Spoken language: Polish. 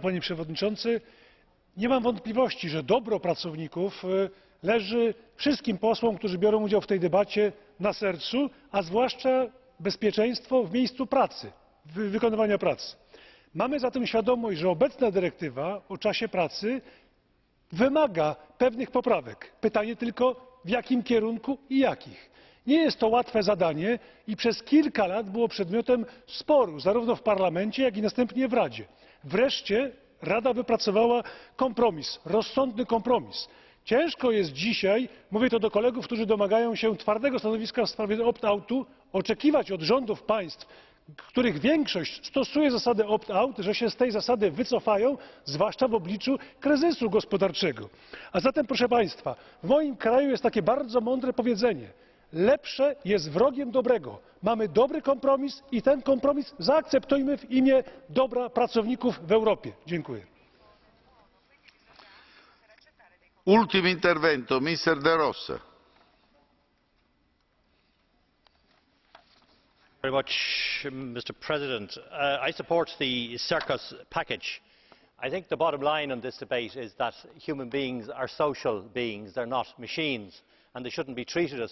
panie przewodniczący. Nie mam wątpliwości, że dobro pracowników e, leży wszystkim posłom, którzy biorą udział w tej debacie na sercu, a zwłaszcza bezpieczeństwo w miejscu pracy, wy- wykonywania pracy. Mamy zatem świadomość, że obecna dyrektywa o czasie pracy wymaga pewnych poprawek. Pytanie tylko w jakim kierunku i jakich. Nie jest to łatwe zadanie i przez kilka lat było przedmiotem sporu zarówno w parlamencie, jak i następnie w Radzie. Wreszcie Rada wypracowała kompromis, rozsądny kompromis. Ciężko jest dzisiaj, mówię to do kolegów, którzy domagają się twardego stanowiska w sprawie opt-outu, oczekiwać od rządów państw, których większość stosuje zasadę opt-out, że się z tej zasady wycofają, zwłaszcza w obliczu kryzysu gospodarczego. A zatem, proszę Państwa, w moim kraju jest takie bardzo mądre powiedzenie lepsze jest wrogiem dobrego. Mamy dobry kompromis i ten kompromis zaakceptujmy w imię dobra pracowników w Europie. Dziękuję. Ultimo intervento, Mr. De Rossa. Very much, Mr. President. Uh, I support the circus package. I think the bottom line on this debate is that human beings are social beings. They're not machines, and they shouldn't be treated as